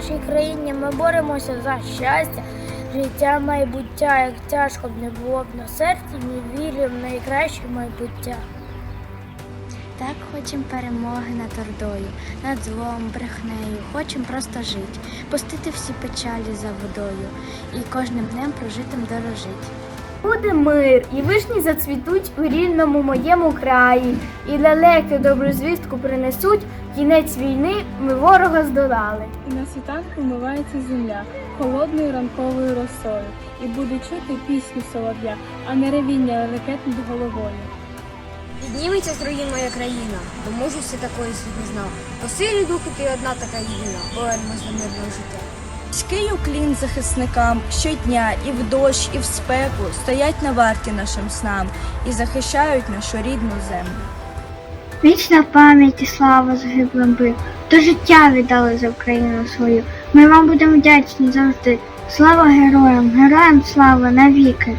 нашій країні ми боремося за щастя, життя, майбуття. Як тяжко б не було б на серці, ми віримо в найкраще майбуття. Так хочемо перемоги над ордою, над злом, брехнею, хочем просто жить, пустити всі печалі за водою і кожним днем прожитим дорожить. Буде мир, і вишні зацвітуть у рідному моєму краї, і лелеки добру звістку принесуть, кінець війни ми ворога здолали. І на світанку вмивається земля холодною ранковою росою, і буде чути пісню солов'я, а не ревіння лелекет над головою. Підніметься з руїн моя країна, бо мужності такої світ не знав. По силі духу ти одна така єдина, повернемось до мирного життя. Низький уклін захисникам щодня і в дощ, і в спеку стоять на варті нашим снам і захищають нашу рідну землю. Вічна пам'ять і слава загиблим бив, то життя віддали за Україну свою. Ми вам будемо вдячні завжди. Слава героям, героям слава навіки.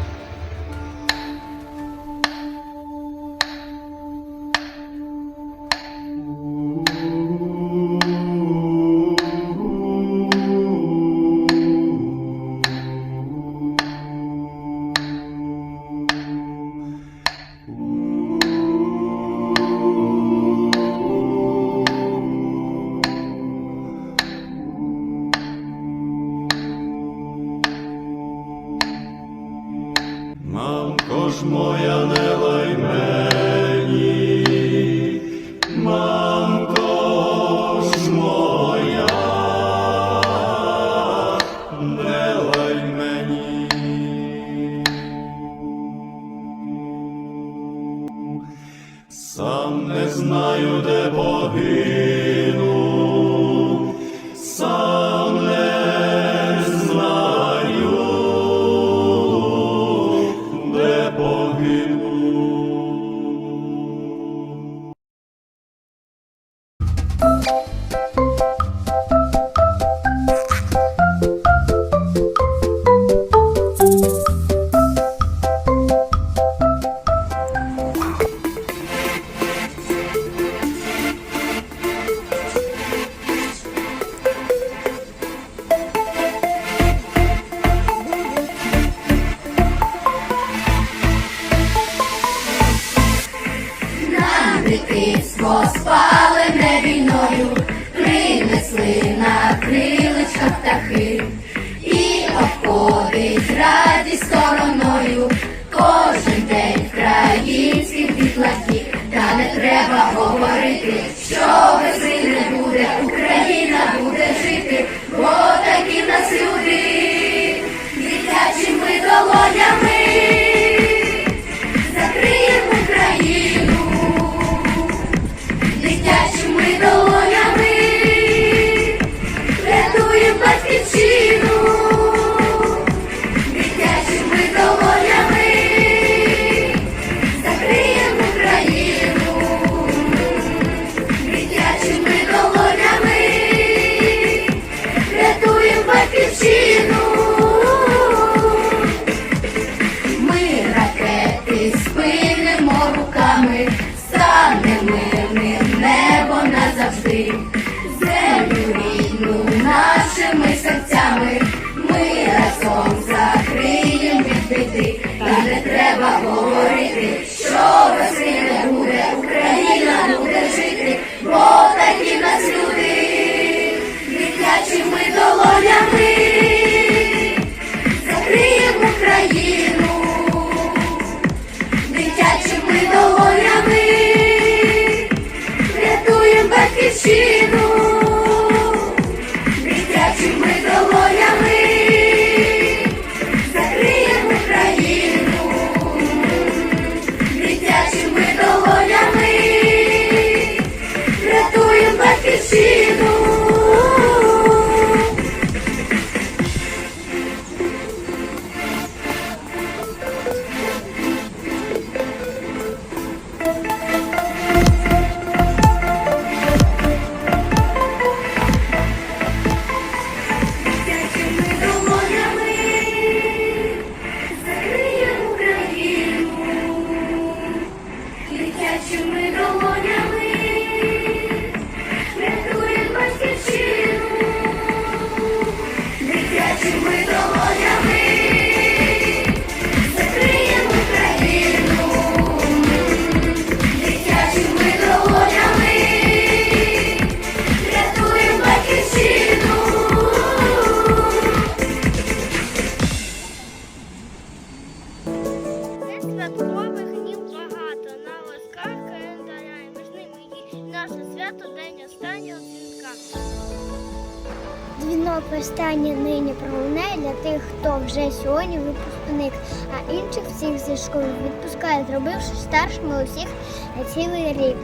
Зробивши старшими усіх на цілий рік.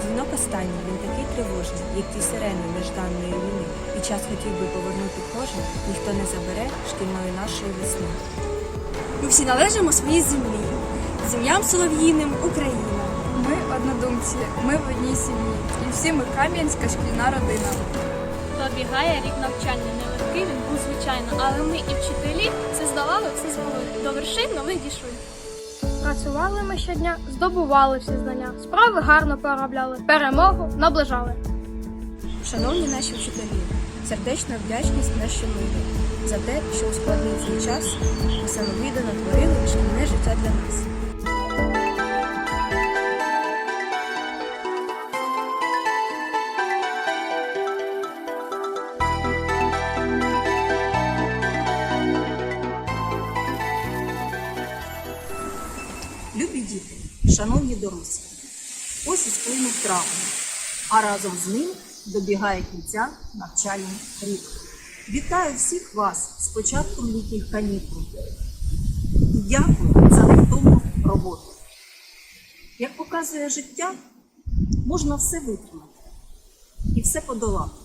Дзвінок останній, він такий тривожний, як ті сирени нежданої війни. І час хотів би повернути кожен, ніхто не забере шкільної нашої весни. Ми всі належимо своїй землі, землям солов'їним Україна. Ми однодумці, ми в одній сім'ї, і всі ми Кам'янська шкільна родина. Добігає рік навчання. Нелегкий він був звичайно, але ми і вчителі все здолали, все змогли. До вершин нових дійшли. Працювали ми щодня, здобували всі знання, справи гарно поробляли, перемогу наближали. Шановні наші вчителі, сердечна вдячність нашій милі за те, що у складний цей час ви самовіддано творили шкільне життя для нас. Сплинув а разом з ним добігає кінця навчальний рік. Вітаю всіх вас з початком літніх канікул. І дякую за невтомну роботу. Як показує життя, можна все витримати і все подолати,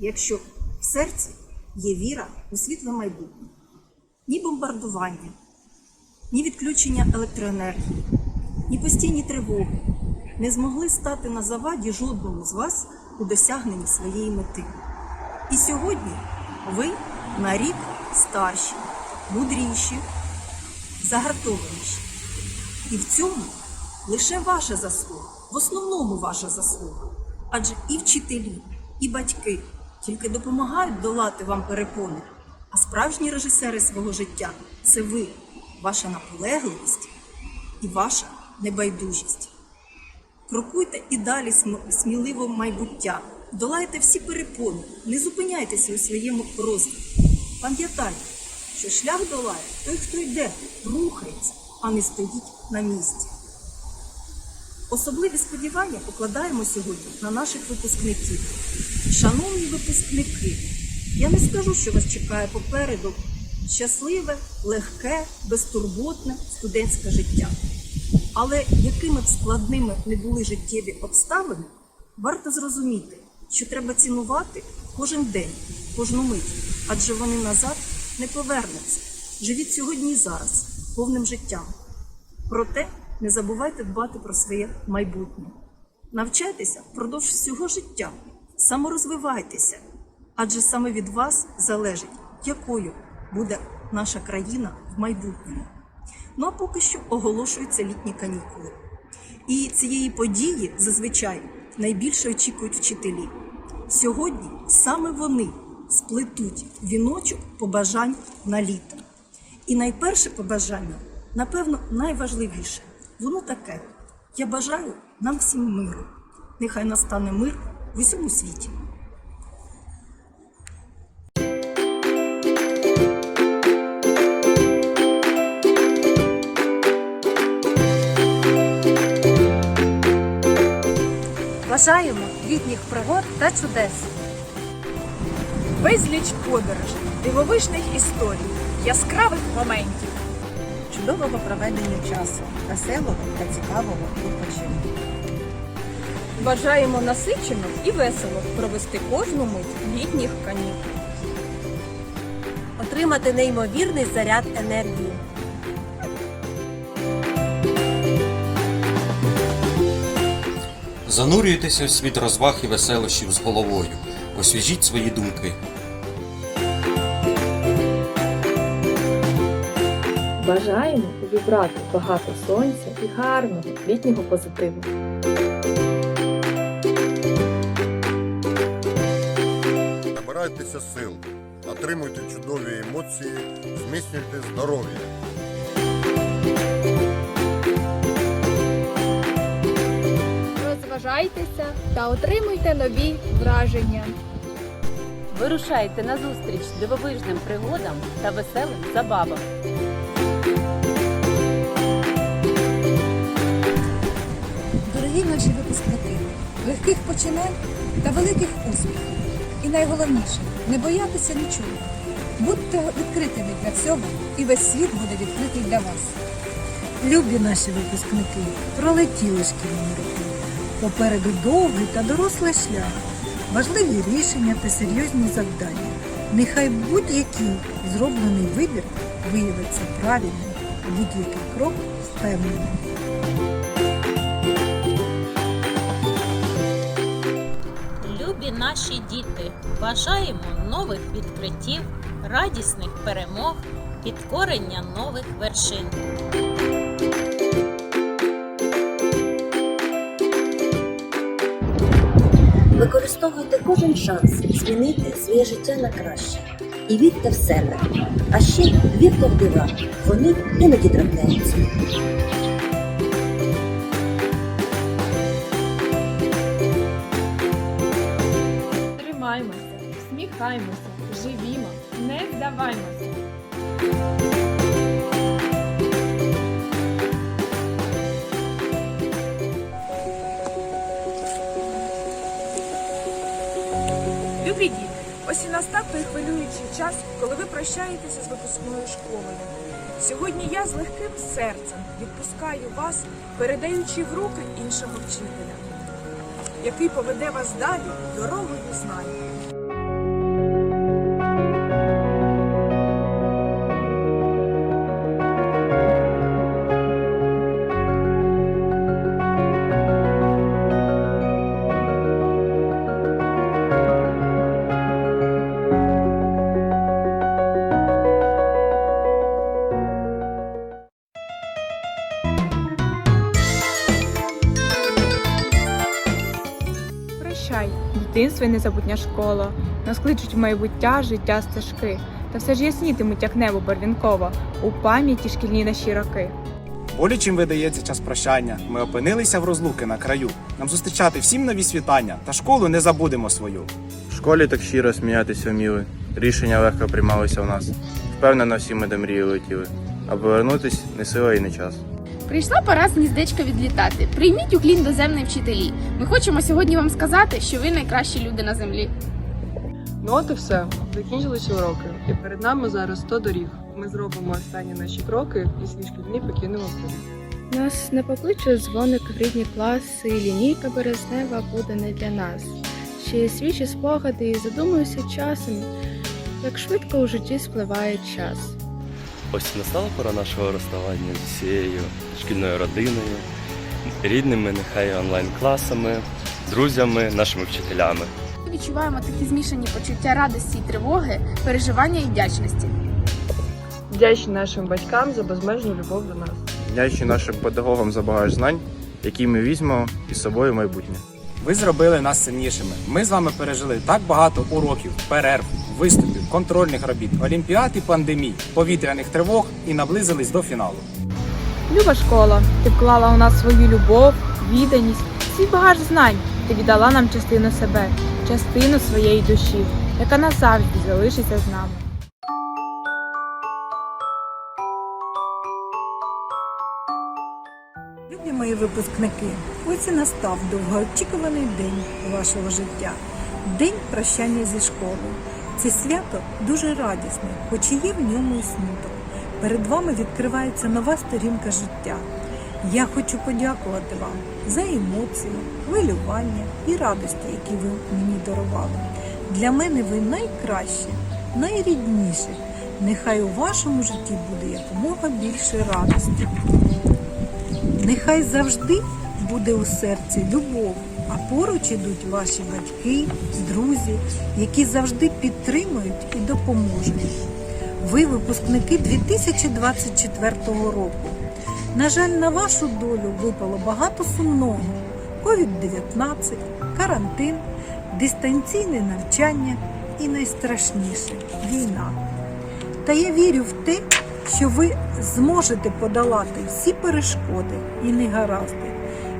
якщо в серці є віра у світле майбутнє, ні бомбардування, ні відключення електроенергії, ні постійні тривоги не змогли стати на заваді жодному з вас у досягненні своєї мети. І сьогодні ви на рік старші, мудріші, загартованіші. І в цьому лише ваша заслуга, в основному ваша заслуга. Адже і вчителі, і батьки тільки допомагають долати вам перепони. А справжні режисери свого життя це ви, ваша наполегливість і ваша небайдужість. Крокуйте і далі см- сміливо майбуття. Долайте всі перепони, не зупиняйтеся у своєму розвитку. Пам'ятайте, що шлях долає той, хто йде, рухається, а не стоїть на місці. Особливі сподівання покладаємо сьогодні на наших випускників. Шановні випускники, я не скажу, що вас чекає попереду щасливе, легке, безтурботне студентське життя. Але якими б складними не були життєві обставини, варто зрозуміти, що треба цінувати кожен день, кожну мить, адже вони назад не повернуться. Живіть сьогодні і зараз, повним життям. Проте не забувайте дбати про своє майбутнє. Навчайтеся впродовж всього життя, саморозвивайтеся, адже саме від вас залежить, якою буде наша країна в майбутньому. Ну а поки що оголошуються літні канікули. І цієї події зазвичай найбільше очікують вчителі. Сьогодні саме вони сплетуть віночок побажань на літо. І найперше побажання, напевно, найважливіше. Воно таке. Я бажаю нам всім миру. Нехай настане мир в усьому світі. Бажаємо літніх пригод та чудес. Безліч подорожей, дивовижних історій, яскравих моментів. Чудового проведення часу, веселого та цікавого відпочинку. Бажаємо насичено і весело провести кожну мить літніх канікул. Отримати неймовірний заряд енергії. Занурюйтеся в світ розваг і веселощів з головою. Освіжіть свої думки. Бажаємо увібрати багато сонця і гарного літнього позитиву. Набирайтеся сил, отримуйте чудові емоції, зміцнюйте здоров'я. Розважайтеся та отримуйте нові враження. Вирушайте на зустріч дивовижним пригодам та веселим забавам. Дорогі наші випускники, легких починань та великих успіхів. І найголовніше не боятися нічого. Будьте відкритими для всього, і весь світ буде відкритий для вас. Любі наші випускники, пролетіли шкільні роки. Попереду довгий та дорослий шлях, важливі рішення та серйозні завдання. Нехай будь-який зроблений вибір виявиться правильним, будь-який крок впевненим. Любі наші діти, бажаємо нових відкриттів, радісних перемог, підкорення нових вершин. Використовуйте кожен шанс змінити своє життя на краще. І вірте в себе. А ще вірте в дива. Вони іноді трапляються. Тримаймося, всміхаймося, живімо, не здаваймося. Ось і настав той хвилюючий час, коли ви прощаєтеся з випускною школою. Сьогодні я з легким серцем відпускаю вас, передаючи в руки іншого вчителя, який поведе вас далі дорогою знань. Дитинство і незабутня школа. Нас кличуть в майбуття, життя стежки. Та все ж яснітимуть, як небо барвінково, у пам'яті шкільні наші роки. Болючим видається час прощання. Ми опинилися в розлуки на краю. Нам зустрічати всім нові світання, та школу не забудемо свою. В школі так щиро сміятися вміли. Рішення легко приймалися в нас. Впевнено, всі ми до мрії летіли. А повернутись не сила і не час. Прийшла пора з гніздечка відлітати. Прийміть уклін до земної вчителі. Ми хочемо сьогодні вам сказати, що ви найкращі люди на землі. Ну от і все. Закінчилися уроки. І перед нами зараз 100 доріг. Ми зробимо останні наші кроки і свій шкільні покинемо поріг. Нас не покличе дзвоник в рідні класи, лінійка березнева буде не для нас. Ще свіжі спогади і задумуюся часом, як швидко у житті спливає час. Ось настала пора нашого розставання з усією шкільною родиною, рідними, нехай онлайн-класами, друзями, нашими вчителями. Ми відчуваємо такі змішані почуття радості і тривоги, переживання і вдячності. Вдячні нашим батькам за безмежну любов до нас. Дячні нашим педагогам за багаж знань, які ми візьмемо із собою в майбутнє. Ви зробили нас сильнішими. Ми з вами пережили так багато уроків, перерв, виступів, контрольних робіт, олімпіад і пандемій, повітряних тривог і наблизились до фіналу. Люба школа, ти вклала у нас свою любов, відданість, свій багаж знань. Ти віддала нам частину себе, частину своєї душі, яка назавжди залишиться з нами. Любі мої випускники, ось і настав довгоочікуваний день вашого життя. День прощання зі школою. Це свято дуже радісне, хоч і є в ньому і смуток. Перед вами відкривається нова сторінка життя. Я хочу подякувати вам за емоції, хвилювання і радості, які ви мені дарували. Для мене ви найкраще, найрідніше. Нехай у вашому житті буде якомога більше радості. Нехай завжди буде у серці любов, а поруч ідуть ваші батьки, друзі, які завжди підтримують і допоможуть. Ви випускники 2024 року. На жаль, на вашу долю випало багато сумного: COVID-19, карантин, дистанційне навчання і найстрашніше війна. Та я вірю в те, що ви зможете подолати всі перешкоди і негаразди.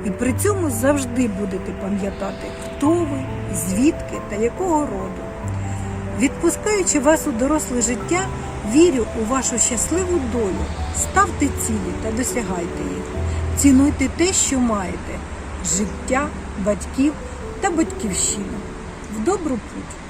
І при цьому завжди будете пам'ятати, хто ви, звідки та якого роду. Відпускаючи вас у доросле життя, вірю у вашу щасливу долю. Ставте цілі та досягайте їх. Цінуйте те, що маєте життя, батьків та батьківщину. В добру путь!